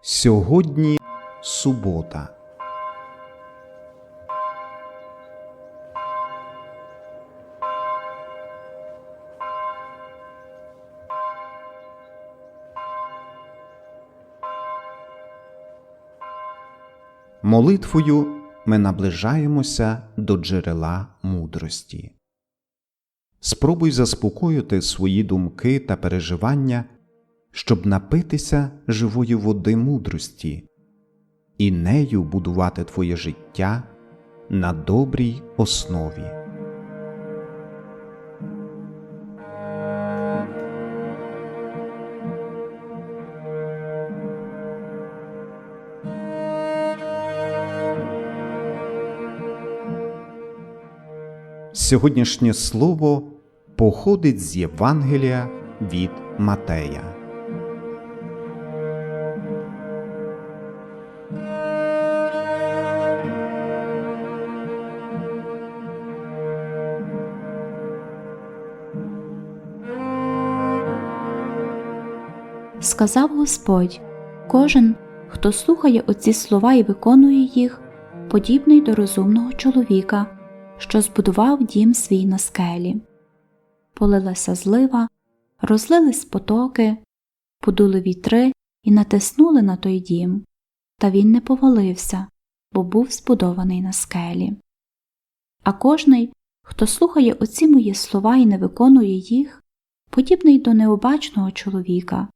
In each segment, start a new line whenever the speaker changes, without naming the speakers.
Сьогодні субота. Молитвою ми наближаємося до джерела мудрості. Спробуй заспокоїти свої думки та переживання, щоб напитися живої води мудрості і нею будувати твоє життя на добрій основі. Сьогоднішнє слово походить з Євангелія від Матея.
Сказав Господь кожен, хто слухає оці слова і виконує їх, подібний до розумного чоловіка, що збудував дім свій на скелі. Полилася злива, розлились потоки, подули вітри і натиснули на той дім, та він не повалився, бо був збудований на скелі. А кожний, хто слухає оці мої слова і не виконує їх, подібний до необачного чоловіка,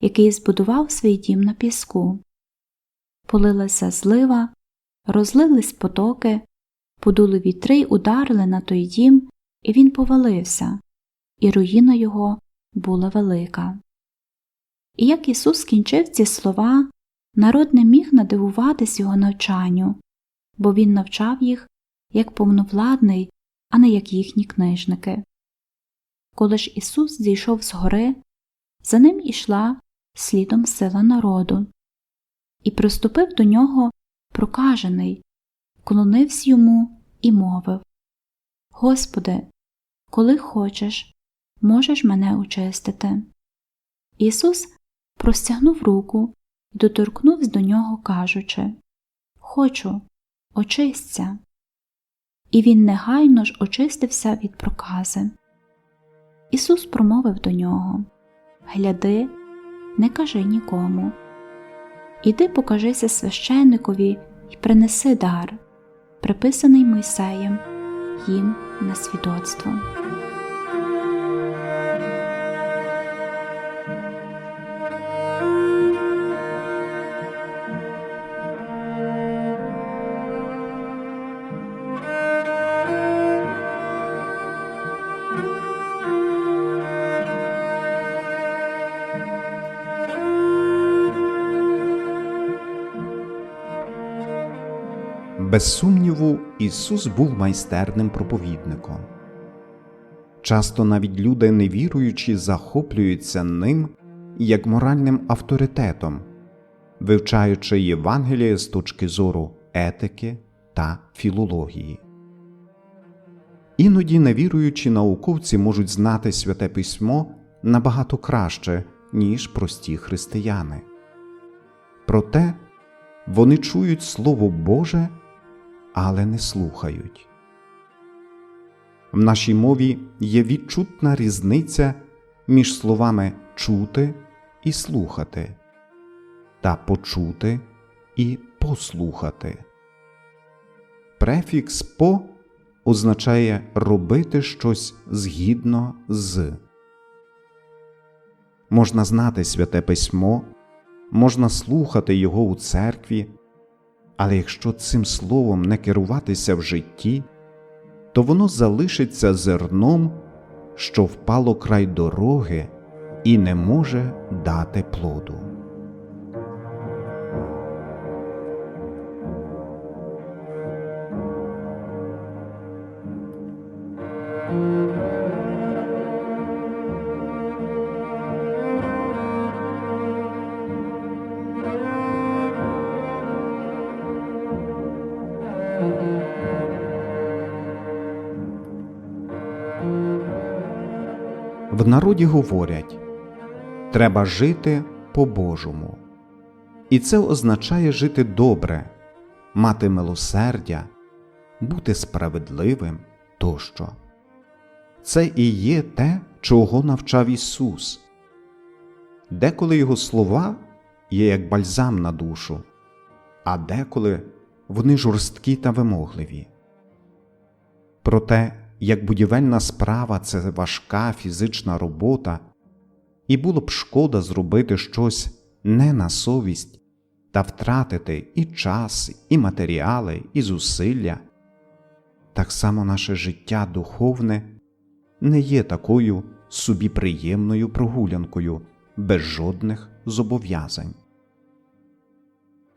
який збудував свій дім на піску. Полилася злива, розлились потоки, подули вітри ударили на той дім, і він повалився, і руїна його була велика. І як Ісус скінчив ці слова, народ не міг надивуватись його навчанню, бо Він навчав їх як повновладний, а не як їхні книжники. Коли ж Ісус зійшов з гори, за ним ішла слідом сила народу. І приступив до нього прокажений, клонився йому і мовив Господи, коли хочеш, можеш мене очистити. Ісус простягнув руку і доторкнувся до нього, кажучи Хочу, очисться. І він негайно ж очистився від прокази. Ісус промовив до нього Гляди, не кажи нікому. Іди покажися священникові й принеси дар, приписаний Мойсеєм їм на свідоцтво.
Без сумніву, Ісус був майстерним проповідником. Часто навіть люди невіруючі захоплюються ним як моральним авторитетом, вивчаючи Євангеліє з точки зору етики та філології. Іноді невіруючі науковці можуть знати святе письмо набагато краще, ніж прості християни. Проте вони чують Слово Боже, але не слухають. В нашій мові є відчутна різниця між словами чути і слухати та почути і послухати. Префікс по означає робити щось згідно з. Можна знати святе письмо, можна слухати його у церкві, але якщо цим словом не керуватися в житті, то воно залишиться зерном, що впало край дороги і не може дати плоду. В народі говорять треба жити по-божому. І це означає жити добре, мати милосердя, бути справедливим тощо. Це і є те, чого навчав Ісус. Деколи Його слова є як бальзам на душу, а деколи вони жорсткі та вимогливі. Проте, як будівельна справа це важка фізична робота, і було б шкода зробити щось не на совість та втратити і час, і матеріали, і зусилля, так само наше життя духовне не є такою собі приємною прогулянкою без жодних зобов'язань.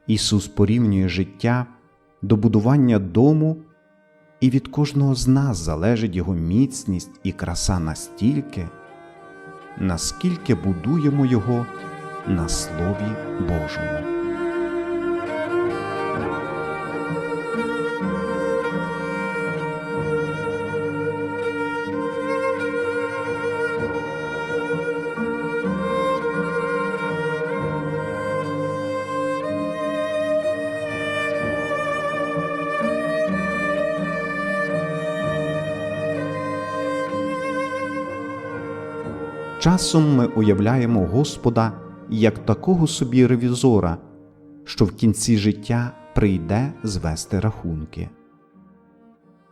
Ісус порівнює життя до будування дому, і від кожного з нас залежить його міцність і краса настільки, наскільки будуємо його на Слові Божому. Часом ми уявляємо Господа як такого собі ревізора, що в кінці життя прийде звести рахунки.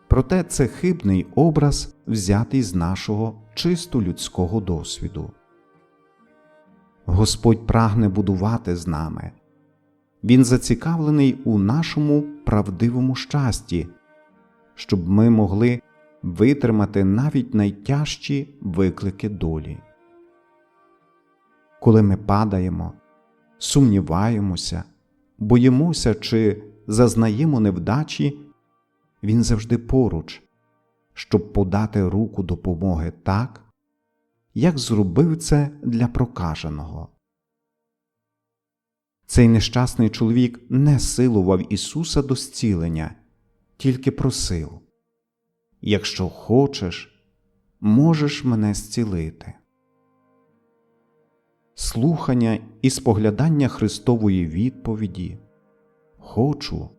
Проте це хибний образ, взятий з нашого чисто людського досвіду. Господь прагне будувати з нами, Він зацікавлений у нашому правдивому щасті, щоб ми могли витримати навіть найтяжчі виклики долі. Коли ми падаємо, сумніваємося, боїмося чи зазнаємо невдачі, Він завжди поруч, щоб подати руку допомоги так, як зробив це для прокаженого. Цей нещасний чоловік не силував Ісуса до зцілення, тільки просив Якщо хочеш, можеш мене зцілити. Слухання і споглядання Христової відповіді Хочу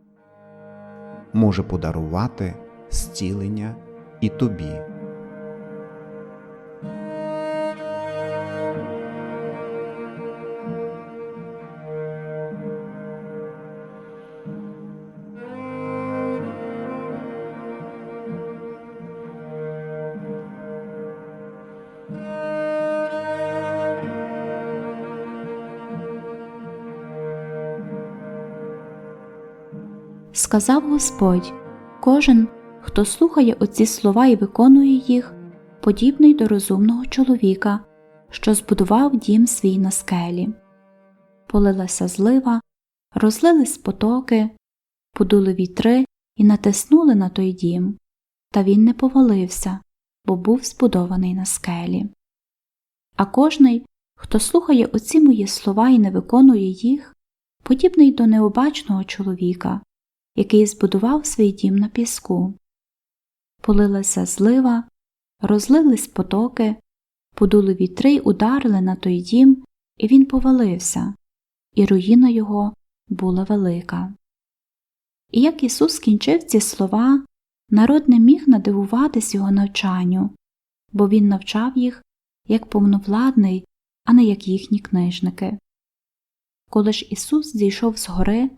може подарувати зцілення і тобі.
Сказав Господь кожен, хто слухає оці слова і виконує їх, подібний до розумного чоловіка, що збудував дім свій на скелі. Полилася злива, розлились потоки, подули вітри і натиснули на той дім, та він не повалився, бо був збудований на скелі. А кожний, хто слухає оці мої слова і не виконує їх, подібний до необачного чоловіка, який збудував свій дім на піску. Полилася злива, розлились потоки, подули вітри й ударили на той дім, і він повалився, і руїна його була велика. І як Ісус скінчив ці слова, народ не міг надивуватись його навчанню, бо Він навчав їх як повновладний, а не як їхні книжники. Коли ж Ісус зійшов з гори,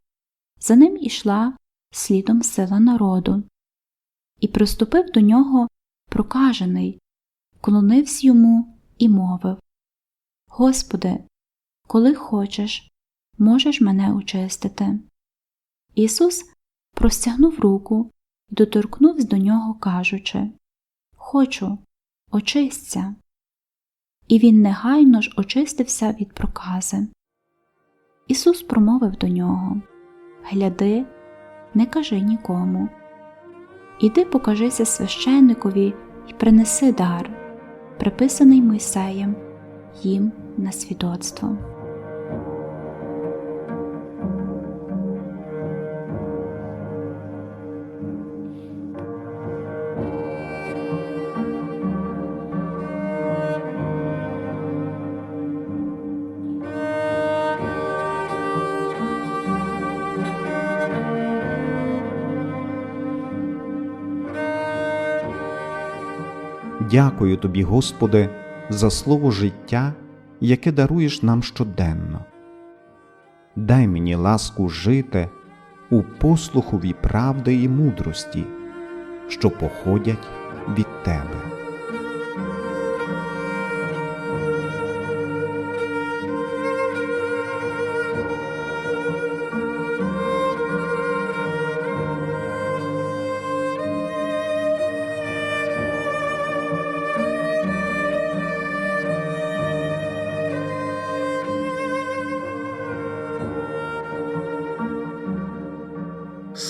за ним ішла слідом сила народу, і приступив до нього прокажений, клонився йому і мовив Господи, коли хочеш, можеш мене очистити. Ісус простягнув руку і доторкнувся до нього, кажучи Хочу, очисться. І він негайно ж очистився від прокази. Ісус промовив до нього Гляди, не кажи нікому. Іди покажися священникові і принеси дар, приписаний Мойсеєм їм на свідоцтво.
Дякую тобі, Господи, за слово життя, яке даруєш нам щоденно. Дай мені ласку жити у послухові правди і мудрості, що походять від Тебе.